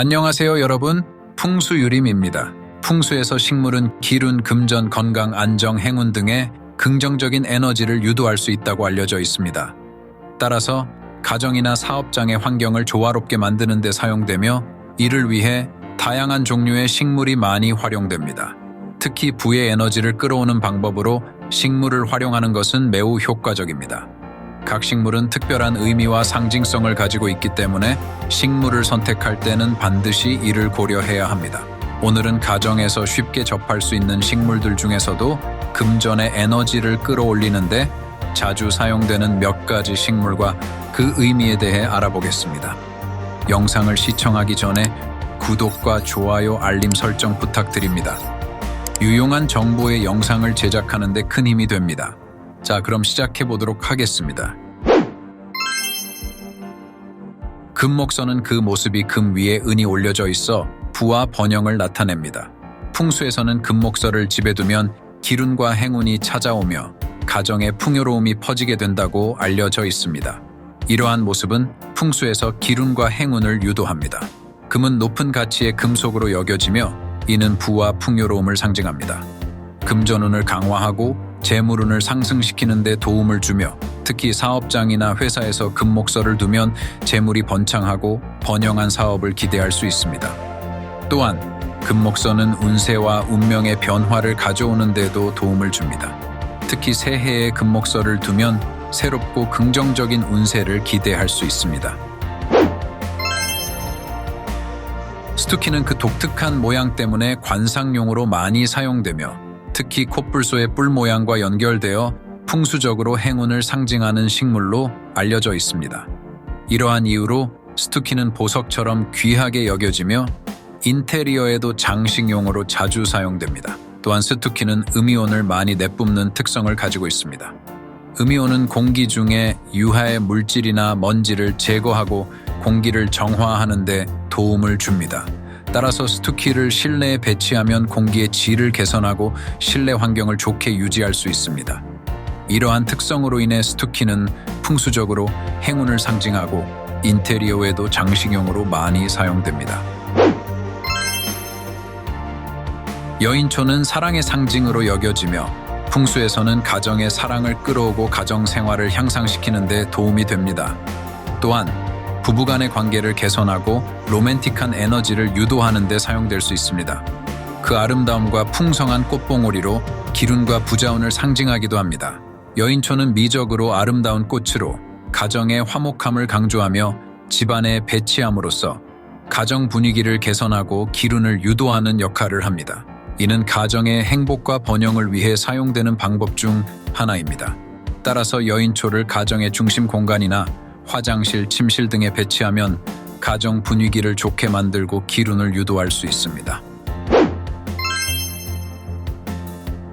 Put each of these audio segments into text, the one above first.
안녕하세요, 여러분. 풍수유림입니다. 풍수에서 식물은 기룬, 금전, 건강, 안정, 행운 등의 긍정적인 에너지를 유도할 수 있다고 알려져 있습니다. 따라서 가정이나 사업장의 환경을 조화롭게 만드는 데 사용되며 이를 위해 다양한 종류의 식물이 많이 활용됩니다. 특히 부의 에너지를 끌어오는 방법으로 식물을 활용하는 것은 매우 효과적입니다. 각 식물은 특별한 의미와 상징성을 가지고 있기 때문에 식물을 선택할 때는 반드시 이를 고려해야 합니다. 오늘은 가정에서 쉽게 접할 수 있는 식물들 중에서도 금전의 에너지를 끌어올리는데 자주 사용되는 몇 가지 식물과 그 의미에 대해 알아보겠습니다. 영상을 시청하기 전에 구독과 좋아요, 알림 설정 부탁드립니다. 유용한 정보의 영상을 제작하는 데 큰 힘이 됩니다. 자, 그럼 시작해 보도록 하겠습니다. 금목선은 그 모습이 금 위에 은이 올려져 있어 부와 번영을 나타냅니다. 풍수에서는 금목서를 집에 두면 기운과 행운이 찾아오며 가정의 풍요로움이 퍼지게 된다고 알려져 있습니다. 이러한 모습은 풍수에서 기운과 행운을 유도합니다. 금은 높은 가치의 금속으로 여겨지며 이는 부와 풍요로움을 상징합니다. 금전운을 강화하고 재물운을 상승시키는 데 도움을 주며 특히 사업장이나 회사에서 금목서를 두면 재물이 번창하고 번영한 사업을 기대할 수 있습니다. 또한 금목서는 운세와 운명의 변화를 가져오는 데도 도움을 줍니다. 특히 새해에 금목서를 두면 새롭고 긍정적인 운세를 기대할 수 있습니다. 스투키는 그 독특한 모양 때문에 관상용으로 많이 사용되며 특히 콧불소의 뿔 모양과 연결되어 풍수적으로 행운을 상징하는 식물로 알려져 있습니다. 이러한 이유로 스투키는 보석처럼 귀하게 여겨지며 인테리어에도 장식용으로 자주 사용됩니다. 또한 스투키는 음이온을 많이 내뿜는 특성을 가지고 있습니다. 음이온은 공기 중에 유해 물질이나 먼지를 제거하고 공기를 정화하는 데 도움을 줍니다. 따라서 스투키를 실내에 배치하면 공기의 질을 개선하고 실내 환경을 좋게 유지할 수 있습니다. 이러한 특성으로 인해 스투키는 풍수적으로 행운을 상징하고 인테리어에도 장식용으로 많이 사용됩니다. 여인초는 사랑의 상징으로 여겨지며 풍수에서는 가정의 사랑을 끌어오고 가정 생활을 향상시키는 데 도움이 됩니다. 또한 부부간의 관계를 개선하고 로맨틱한 에너지를 유도하는 데 사용될 수 있습니다. 그 아름다움과 풍성한 꽃봉오리로 기운과 부자운을 상징하기도 합니다. 여인초는 미적으로 아름다운 꽃으로 가정의 화목함을 강조하며 집안에 배치함으로써 가정 분위기를 개선하고 기운을 유도하는 역할을 합니다. 이는 가정의 행복과 번영을 위해 사용되는 방법 중 하나입니다. 따라서 여인초를 가정의 중심 공간이나 화장실, 침실 등에 배치하면 가정 분위기를 좋게 만들고 기운을 유도할 수 있습니다.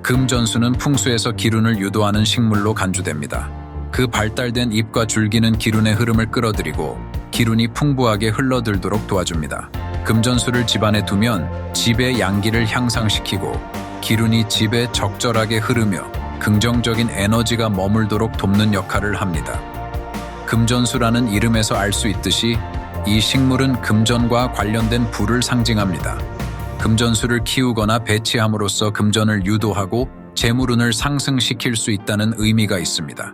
금전수는 풍수에서 기운을 유도하는 식물로 간주됩니다. 그 발달된 잎과 줄기는 기운의 흐름을 끌어들이고 기운이 풍부하게 흘러들도록 도와줍니다. 금전수를 집안에 두면 집의 양기를 향상시키고 기운이 집에 적절하게 흐르며 긍정적인 에너지가 머물도록 돕는 역할을 합니다. 금전수라는 이름에서 알 수 있듯이 이 식물은 금전과 관련된 부를 상징합니다. 금전수를 키우거나 배치함으로써 금전을 유도하고 재물운을 상승시킬 수 있다는 의미가 있습니다.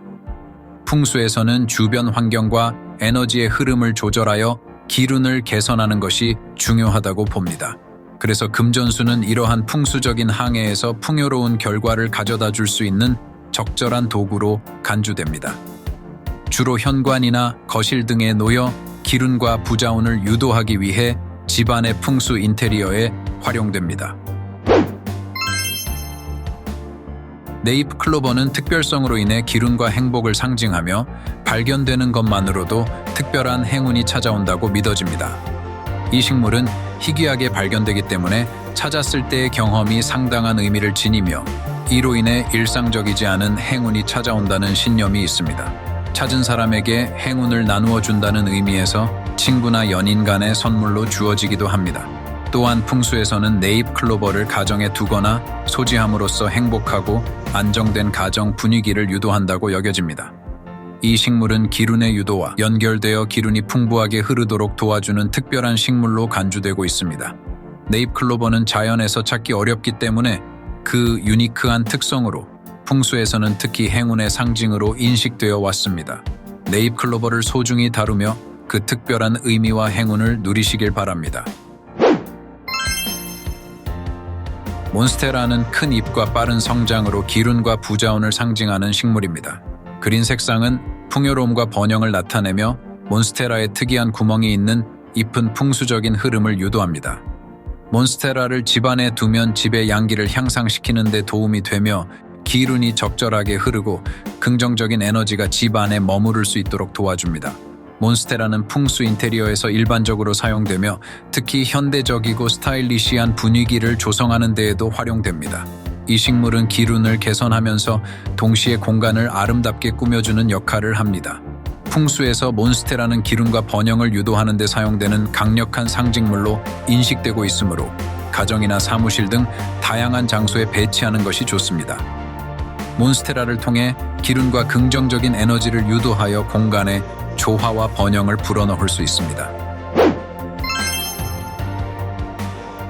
풍수에서는 주변 환경과 에너지의 흐름을 조절하여 기운을 개선하는 것이 중요하다고 봅니다. 그래서 금전수는 이러한 풍수적인 항해에서 풍요로운 결과를 가져다 줄 수 있는 적절한 도구로 간주됩니다. 주로 현관이나 거실 등에 놓여 기운과 부자운을 유도하기 위해 집안의 풍수 인테리어에 활용됩니다. 네잎 클로버는 특별성으로 인해 기운과 행복을 상징하며 발견되는 것만으로도 특별한 행운이 찾아온다고 믿어집니다. 이 식물은 희귀하게 발견되기 때문에 찾았을 때의 경험이 상당한 의미를 지니며 이로 인해 일상적이지 않은 행운이 찾아온다는 신념이 있습니다. 찾은 사람에게 행운을 나누어 준다는 의미에서 친구나 연인 간의 선물로 주어지기도 합니다. 또한 풍수에서는 네잎 클로버를 가정에 두거나 소지함으로써 행복하고 안정된 가정 분위기를 유도한다고 여겨집니다. 이 식물은 기룬의 유도와 연결되어 기룬이 풍부하게 흐르도록 도와주는 특별한 식물로 간주되고 있습니다. 네잎 클로버는 자연에서 찾기 어렵기 때문에 그 유니크한 특성으로 풍수에서는 특히 행운의 상징으로 인식되어 왔습니다. 네잎 클로버를 소중히 다루며 그 특별한 의미와 행운을 누리시길 바랍니다. 몬스테라는 큰 잎과 빠른 성장으로 기운과 부자원을 상징하는 식물입니다. 그린 색상은 풍요로움과 번영을 나타내며 몬스테라의 특이한 구멍이 있는 잎은 풍수적인 흐름을 유도합니다. 몬스테라를 집안에 두면 집의 양기를 향상시키는 데 도움이 되며 기운이 적절하게 흐르고 긍정적인 에너지가 집 안에 머무를 수 있도록 도와줍니다. 몬스테라는 풍수 인테리어에서 일반적으로 사용되며 특히 현대적이고 스타일리시한 분위기를 조성하는 데에도 활용됩니다. 이 식물은 기운을 개선하면서 동시에 공간을 아름답게 꾸며주는 역할을 합니다. 풍수에서 몬스테라는 기운과 번영을 유도하는 데 사용되는 강력한 상징물로 인식되고 있으므로 가정이나 사무실 등 다양한 장소에 배치하는 것이 좋습니다. 몬스테라를 통해 기운과 긍정적인 에너지를 유도하여 공간에 조화와 번영을 불어넣을 수 있습니다.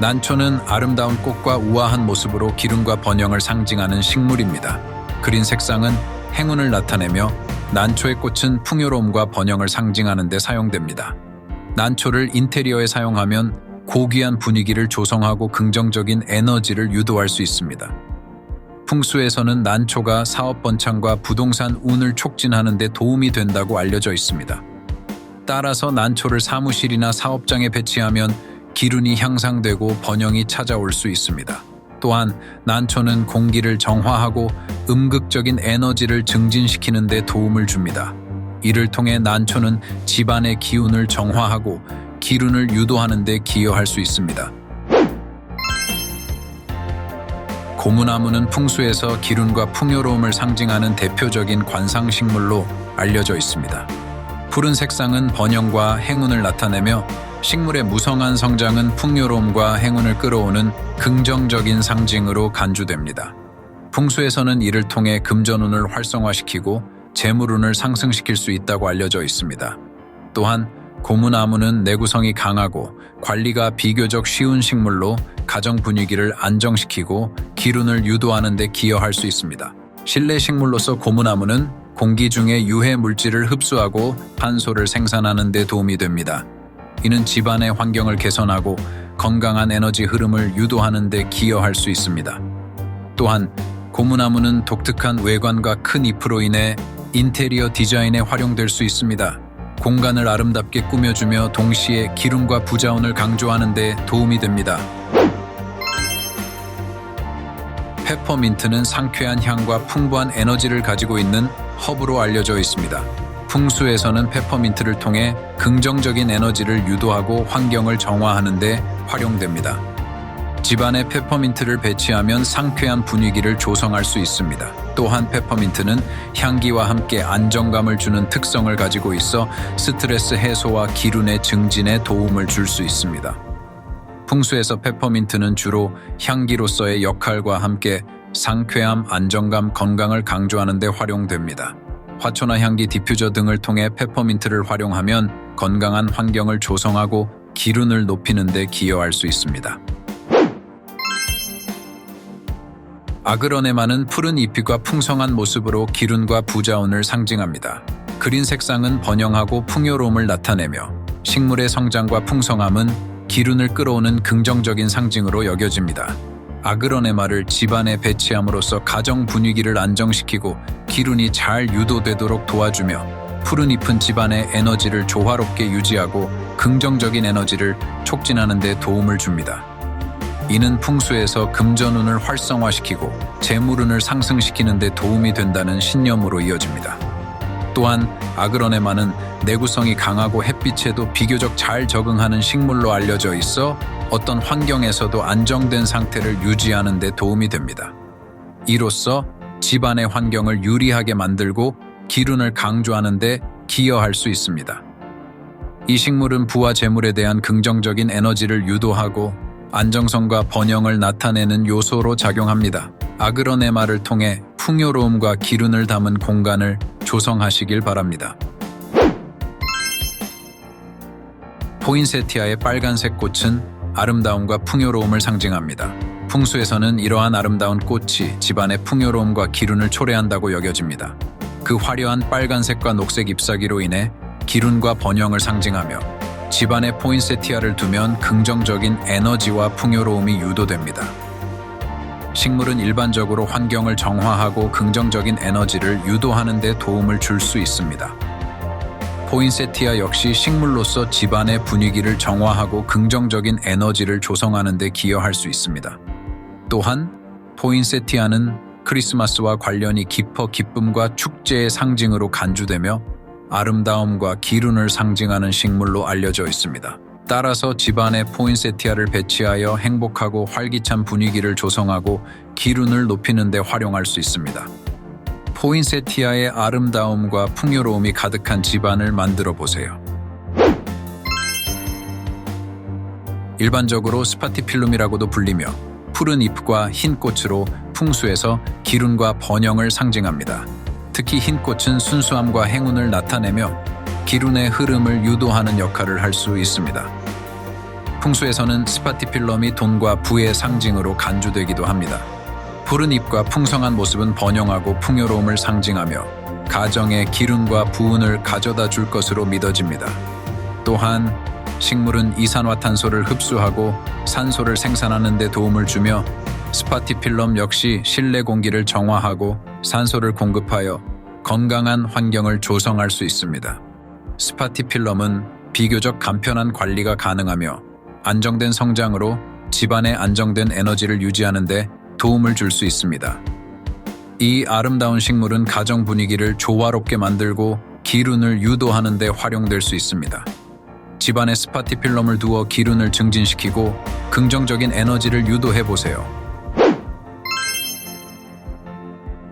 난초는 아름다운 꽃과 우아한 모습으로 기운과 번영을 상징하는 식물입니다. 그린 색상은 행운을 나타내며 난초의 꽃은 풍요로움과 번영을 상징하는 데 사용됩니다. 난초를 인테리어에 사용하면 고귀한 분위기를 조성하고 긍정적인 에너지를 유도할 수 있습니다. 풍수에서는 난초가 사업 번창과 부동산 운을 촉진하는 데 도움이 된다고 알려져 있습니다. 따라서 난초를 사무실이나 사업장에 배치하면 기운이 향상되고 번영이 찾아올 수 있습니다. 또한 난초는 공기를 정화하고 음극적인 에너지를 증진시키는 데 도움을 줍니다. 이를 통해 난초는 집안의 기운을 정화하고 기운을 유도하는 데 기여할 수 있습니다. 고무나무는 풍수에서 기운과 풍요로움을 상징하는 대표적인 관상식물로 알려져 있습니다. 푸른 색상은 번영과 행운을 나타내며 식물의 무성한 성장은 풍요로움과 행운을 끌어오는 긍정적인 상징으로 간주됩니다. 풍수에서는 이를 통해 금전운을 활성화시키고 재물운을 상승시킬 수 있다고 알려져 있습니다. 또한 고무나무는 내구성이 강하고 관리가 비교적 쉬운 식물로 가정 분위기를 안정시키고 기운을 유도하는 데 기여할 수 있습니다. 실내 식물로서 고무나무는 공기 중에 유해 물질을 흡수하고 탄소를 생산하는 데 도움이 됩니다. 이는 집안의 환경을 개선하고 건강한 에너지 흐름을 유도하는 데 기여할 수 있습니다. 또한 고무나무는 독특한 외관과 큰 잎으로 인해 인테리어 디자인에 활용될 수 있습니다. 공간을 아름답게 꾸며주며 동시에 기름과 부자원을 강조하는 데 도움이 됩니다. 페퍼민트는 상쾌한 향과 풍부한 에너지를 가지고 있는 허브로 알려져 있습니다. 풍수에서는 페퍼민트를 통해 긍정적인 에너지를 유도하고 환경을 정화하는 데 활용됩니다. 집안에 페퍼민트를 배치하면 상쾌한 분위기를 조성할 수 있습니다. 또한 페퍼민트는 향기와 함께 안정감을 주는 특성을 가지고 있어 스트레스 해소와 기운의 증진에 도움을 줄 수 있습니다. 풍수에서 페퍼민트는 주로 향기로서의 역할과 함께 상쾌함, 안정감, 건강을 강조하는 데 활용됩니다. 화초나 향기 디퓨저 등을 통해 페퍼민트를 활용하면 건강한 환경을 조성하고 기운을 높이는 데 기여할 수 있습니다. 아그러네마는 푸른 잎과 풍성한 모습으로 기운과 부자원을 상징합니다. 그린 색상은 번영하고 풍요로움을 나타내며 식물의 성장과 풍성함은 기운을 끌어오는 긍정적인 상징으로 여겨집니다. 아그러네마를 집안에 배치함으로써 가정 분위기를 안정시키고 기운이 잘 유도되도록 도와주며 푸른 잎은 집안의 에너지를 조화롭게 유지하고 긍정적인 에너지를 촉진하는 데 도움을 줍니다. 이는 풍수에서 금전운을 활성화시키고 재물운을 상승시키는 데 도움이 된다는 신념으로 이어집니다. 또한 아그러네마는 내구성이 강하고 햇빛에도 비교적 잘 적응하는 식물로 알려져 있어 어떤 환경에서도 안정된 상태를 유지하는 데 도움이 됩니다. 이로써 집안의 환경을 유리하게 만들고 기운을 강조하는 데 기여할 수 있습니다. 이 식물은 부와 재물에 대한 긍정적인 에너지를 유도하고 안정성과 번영을 나타내는 요소로 작용합니다. 아그러네마를 통해 풍요로움과 기운을 담은 공간을 조성하시길 바랍니다. 포인세티아의 빨간색 꽃은 아름다움과 풍요로움을 상징합니다. 풍수에서는 이러한 아름다운 꽃이 집안의 풍요로움과 기운을 초래한다고 여겨집니다. 그 화려한 빨간색과 녹색 잎사귀로 인해 기운과 번영을 상징하며 집안에 포인세티아를 두면 긍정적인 에너지와 풍요로움이 유도됩니다. 식물은 일반적으로 환경을 정화하고 긍정적인 에너지를 유도하는 데 도움을 줄 수 있습니다. 포인세티아 역시 식물로서 집안의 분위기를 정화하고 긍정적인 에너지를 조성하는 데 기여할 수 있습니다. 또한 포인세티아는 크리스마스와 관련이 깊어 기쁨과 축제의 상징으로 간주되며 아름다움과 기운을 상징하는 식물로 알려져 있습니다. 따라서 집안에 포인세티아를 배치하여 행복하고 활기찬 분위기를 조성하고 기운을 높이는 데 활용할 수 있습니다. 포인세티아의 아름다움과 풍요로움이 가득한 집안을 만들어 보세요. 일반적으로 스파티필름이라고도 불리며 푸른 잎과 흰 꽃으로 풍수에서 기운과 번영을 상징합니다. 특히 흰 꽃은 순수함과 행운을 나타내며 기운의 흐름을 유도하는 역할을 할 수 있습니다. 풍수에서는 스파티필럼이 돈과 부의 상징으로 간주되기도 합니다. 푸른 잎과 풍성한 모습은 번영하고 풍요로움을 상징하며 가정의 기운과 부운을 가져다 줄 것으로 믿어집니다. 또한 식물은 이산화탄소를 흡수하고 산소를 생산하는 데 도움을 주며 스파티필럼 역시 실내 공기를 정화하고 산소를 공급하여 건강한 환경을 조성할 수 있습니다. 스파티필럼은 비교적 간편한 관리가 가능하며 안정된 성장으로 집안의 안정된 에너지를 유지하는 데 도움을 줄 수 있습니다. 이 아름다운 식물은 가정 분위기를 조화롭게 만들고 기운을 유도하는 데 활용될 수 있습니다. 집안에 스파티필럼을 두어 기운을 증진시키고 긍정적인 에너지를 유도해 보세요.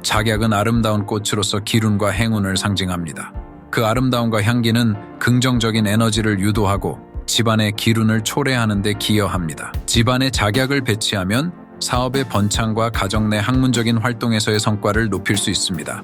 작약은 아름다운 꽃으로서 기운과 행운을 상징합니다. 그 아름다움과 향기는 긍정적인 에너지를 유도하고 집안의 기운을 초래하는 데 기여합니다. 집안에 작약을 배치하면 사업의 번창과 가정 내 학문적인 활동에서의 성과를 높일 수 있습니다.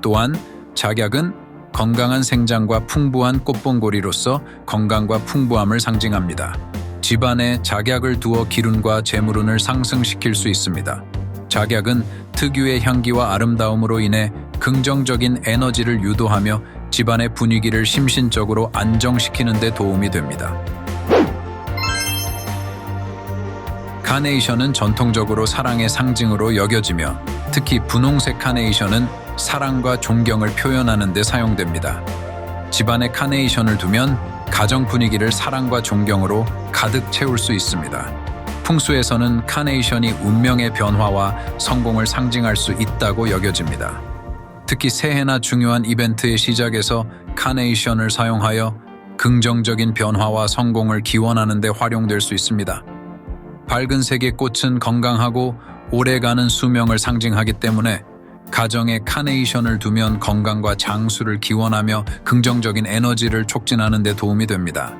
또한 작약은 건강한 생장과 풍부한 꽃봉고리로서 건강과 풍부함을 상징합니다. 집안에 작약을 두어 기운과 재물운을 상승시킬 수 있습니다. 작약은 특유의 향기와 아름다움으로 인해 긍정적인 에너지를 유도하며 집안의 분위기를 심신적으로 안정시키는 데 도움이 됩니다. 카네이션은 전통적으로 사랑의 상징으로 여겨지며 특히 분홍색 카네이션은 사랑과 존경을 표현하는 데 사용됩니다. 집안에 카네이션을 두면 가정 분위기를 사랑과 존경으로 가득 채울 수 있습니다. 풍수에서는 카네이션이 운명의 변화와 성공을 상징할 수 있다고 여겨집니다. 특히 새해나 중요한 이벤트의 시작에서 카네이션을 사용하여 긍정적인 변화와 성공을 기원하는 데 활용될 수 있습니다. 밝은 색의 꽃은 건강하고 오래가는 수명을 상징하기 때문에 가정에 카네이션을 두면 건강과 장수를 기원하며 긍정적인 에너지를 촉진하는 데 도움이 됩니다.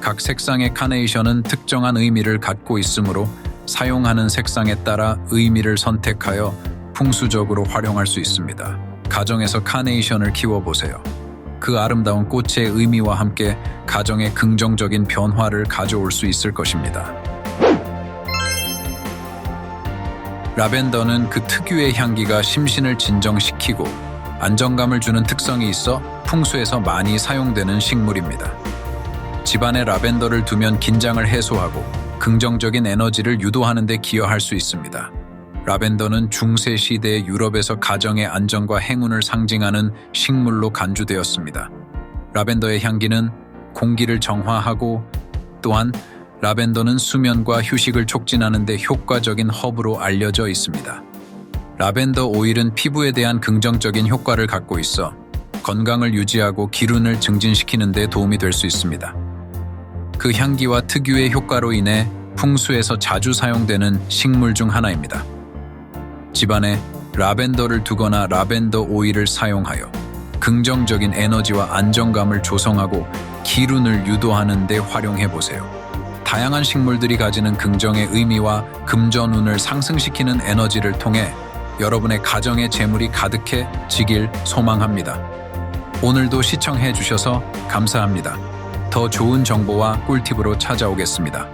각 색상의 카네이션은 특정한 의미를 갖고 있으므로 사용하는 색상에 따라 의미를 선택하여 풍수적으로 활용할 수 있습니다. 가정에서 카네이션을 키워보세요. 그 아름다운 꽃의 의미와 함께 가정에 긍정적인 변화를 가져올 수 있을 것입니다. 라벤더는 그 특유의 향기가 심신을 진정시키고 안정감을 주는 특성이 있어 풍수에서 많이 사용되는 식물입니다. 집안에 라벤더를 두면 긴장을 해소하고 긍정적인 에너지를 유도하는 데 기여할 수 있습니다. 라벤더는 중세 시대의 유럽에서 가정의 안정과 행운을 상징하는 식물로 간주되었습니다. 라벤더의 향기는 공기를 정화하고 또한 라벤더는 수면과 휴식을 촉진하는 데 효과적인 허브로 알려져 있습니다. 라벤더 오일은 피부에 대한 긍정적인 효과를 갖고 있어 건강을 유지하고 기운을 증진시키는 데 도움이 될 수 있습니다. 그 향기와 특유의 효과로 인해 풍수에서 자주 사용되는 식물 중 하나입니다. 집안에 라벤더를 두거나 라벤더 오일을 사용하여 긍정적인 에너지와 안정감을 조성하고 기운을 유도하는 데 활용해 보세요. 다양한 식물들이 가지는 긍정의 의미와 금전운을 상승시키는 에너지를 통해 여러분의 가정에 재물이 가득해지길 소망합니다. 오늘도 시청해 주셔서 감사합니다. 더 좋은 정보와 꿀팁으로 찾아오겠습니다.